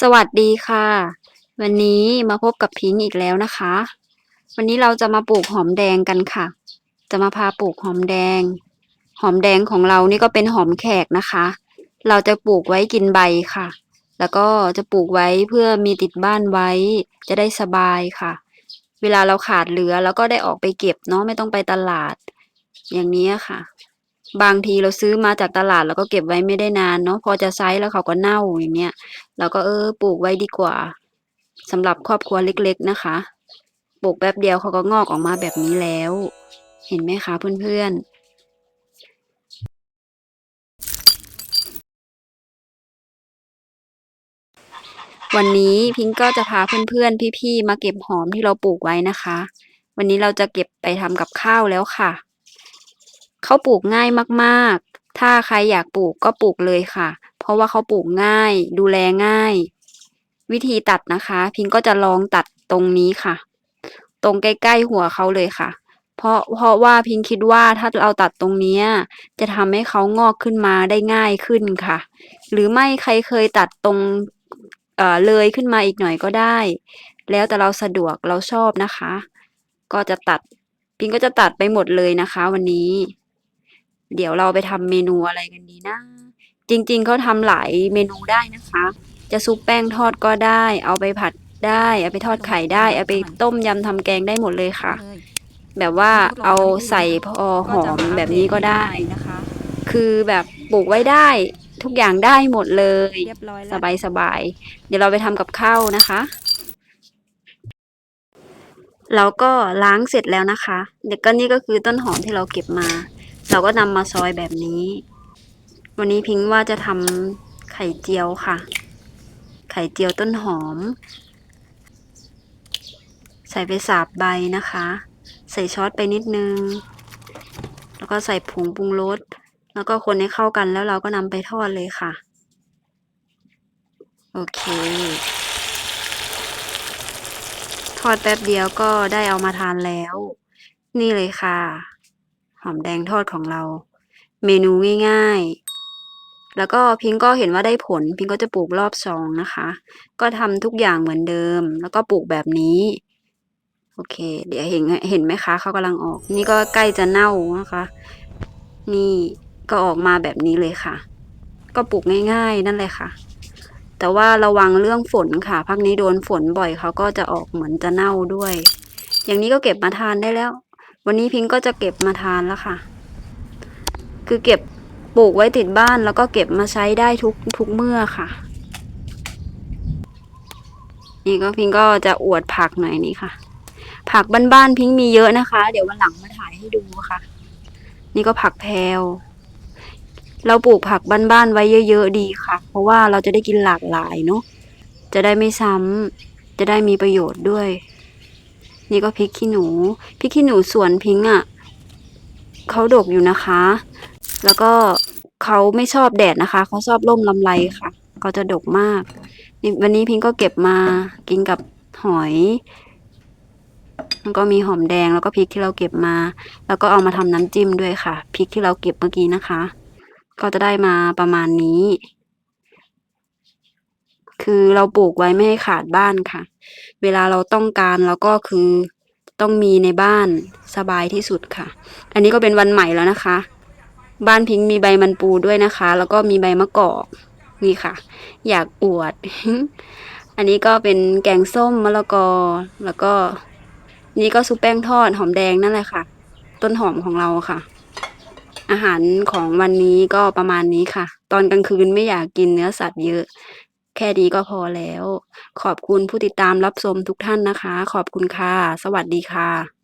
สวัสดีค่ะ วันนี้มาพบกับพิงอีกแล้วนะคะ วันนี้เราจะมาปลูกหอมแดงกันค่ะ จะมาพาปลูกหอมแดง หอมแดงของเรานี่ก็เป็นหอมแขกนะคะ เราจะปลูกไว้กินใบค่ะ แล้วก็จะปลูกไว้เพื่อมีติดบ้านไว้ จะได้สบายค่ะ เวลาเราขาดเหลือเราก็ได้ออกไปเก็บเนาะไม่ต้องไปตลาด อย่างนี้ค่ะ บางทีเราซื้อมาจากตลาดแล้วก็เก็บไว้ไม่ได้นานเนาะพอจะใช้แล้วเขาก็เน่าอย่างเงี้ยเราก็เออปลูกไว้ดีกว่าสำหรับครอบครัวเล็กๆนะคะ ปลูกแป๊บเดียวเขาก็งอกออกมาแบบนี้แล้ว เห็นไหมคะเพื่อนๆวันนี้พิงก็จะพาเพื่อนๆ พี่ๆ มาเก็บหอมที่เราปลูกไว้นะคะ วันนี้เราจะเก็บไปทำกับข้าวแล้วค่ะ เขาปลูกง่ายมากๆ ถ้าใครอยากปลูกก็ปลูกเลยค่ะ เพราะว่าเขาปลูกง่าย ดูแลง่าย วิธีตัดนะคะ พิงก็จะลองตัดตรงนี้ค่ะ ตรงใกล้ๆหัวเขาเลยค่ะ เพราะเพราะว่าพิงคิดว่าถ้าเราตัดตรงนี้จะทำให้เขางอกขึ้นมาได้ง่ายขึ้นค่ะ หรือไม่ใครเคยตัดตรงเอ่อเลยขึ้นมาอีกหน่อยก็ได้ แล้วแต่เราสะดวกเราชอบนะคะ ก็จะตัดพิงก็จะตัดไปหมดเลยนะคะ วันนี้ เดี๋ยวเราไปทำเมนูอะไรกันดีนะ จริงๆเขาทำหลายเมนูได้นะคะ จะซุปแป้งทอดก็ได้ เอาไปผัดได้ เอาไปทอดไข่ได้ เอาไปต้มยำทำแกงได้หมดเลยค่ะ แบบว่าเอาใส่พอหอมแบบนี้ก็ได้นะคะ คือแบบปลูกไว้ได้ทุกอย่างได้หมดเลยเรียบร้อยสแล้วบายสบายๆเดี๋ยวเราไปทำกับข้าวนะคะเราก็ล้างเสร็จแล้วนะคะ เด็กก็นี่ก็คือต้นหอมที่เราเก็บมา เราก็นำมาซอยแบบนี้ วันนี้พิงว่าจะทำไข่เจียวค่ะ ไข่เจียวต้นหอม ใส่ไปสาบใบนะคะ ใส่ช้อนไปนิดนึง แล้วก็ใส่ผงปรุงรสแล้วก็คนให้เข้ากันแล้วเราก็นำไปทอดเลยค่ะ โอเค ทอดแป๊บเดียวก็ได้เอามาทานแล้ว นี่เลยค่ะ หอมแดงทอดของเรา เมนูง่ายๆ แล้วก็พิงก็เห็นว่าได้ผล พิงก็จะปลูกรอบสองนะคะ ก็ทำทุกอย่างเหมือนเดิม แล้วก็ปลูกแบบนี้โอเค เดี๋ยวเห็นเห็นไหมคะเขากำลังออก นี่ก็ใกล้จะเน่านะคะ นี่ก็ออกมาแบบนี้เลยค่ะ ก็ปลูกง่าย ๆ นั่นเลยค่ะ แต่ว่าระวังเรื่องฝนค่ะพักนี้โดนฝนบ่อยเขาก็จะออกเหมือนจะเน่าด้วย อย่างนี้ก็เก็บมาทานได้แล้ว วันนี้พิงก็จะเก็บมาทานแล้วค่ะ คือเก็บปลูกไว้ติดบ้านแล้วก็เก็บมาใช้ได้ทุกทุกเมื่อค่ะ นี่ก็พิงก็จะอวดผักหน่อยนี่ค่ะ ผักบ้านๆพิงมีเยอะนะคะ เดี๋ยววันหลังมาถ่ายให้ดูค่ะ นี่ก็ผักแพรวเราปลูกผักบ้านๆไว้เยอะๆดีค่ะ เพราะว่าเราจะได้กินหลากหลายเนาะจะได้ไม่ซ้ำจะได้มีประโยชน์ด้วย นี่ก็พริกขี้หนู พริกขี้หนูสวนพิงอะ่ะเขาดกอยู่นะคะ แล้วก็เขาไม่ชอบแดดนะคะ เขาชอบร่มลำไรค่ะเขาจะดกมากนี่วันนี้พิงก็เก็บมากินกับหอยแล้วก็มีหอมแดงแล้วก็พริกที่เราเก็บมา แล้วก็เอามาทำน้ำจิ้มด้วยค่ะพริกที่เราเก็บเมื่อกี้นะคะ ก็จะได้มาประมาณนี้ คือเราปลูกไว้ไม่ให้ขาดบ้านค่ะ เวลาเราต้องการเราก็คือต้องมีในบ้านสบายที่สุดค่ะ อันนี้ก็เป็นวันใหม่แล้วนะคะ บ้านพิงค์มีใบมันปูด้วยนะคะ แล้วก็มีใบมะกอกนี่ค่ะ อยากอวด อันนี้ก็เป็นแกงส้มมะละกอ แล้วก็ นี่ก็ซุปแป้งทอดหอมแดงนั่นแหละค่ะ ต้นหอมของเราค่ะ อาหารของวันนี้ก็ประมาณนี้ค่ะ ตอนกลางคืนไม่อยากกินเนื้อสัตว์เยอะ แค่นี้ก็พอแล้ว ขอบคุณผู้ติดตามรับชมทุกท่านนะคะ ขอบคุณค่ะ สวัสดีค่ะ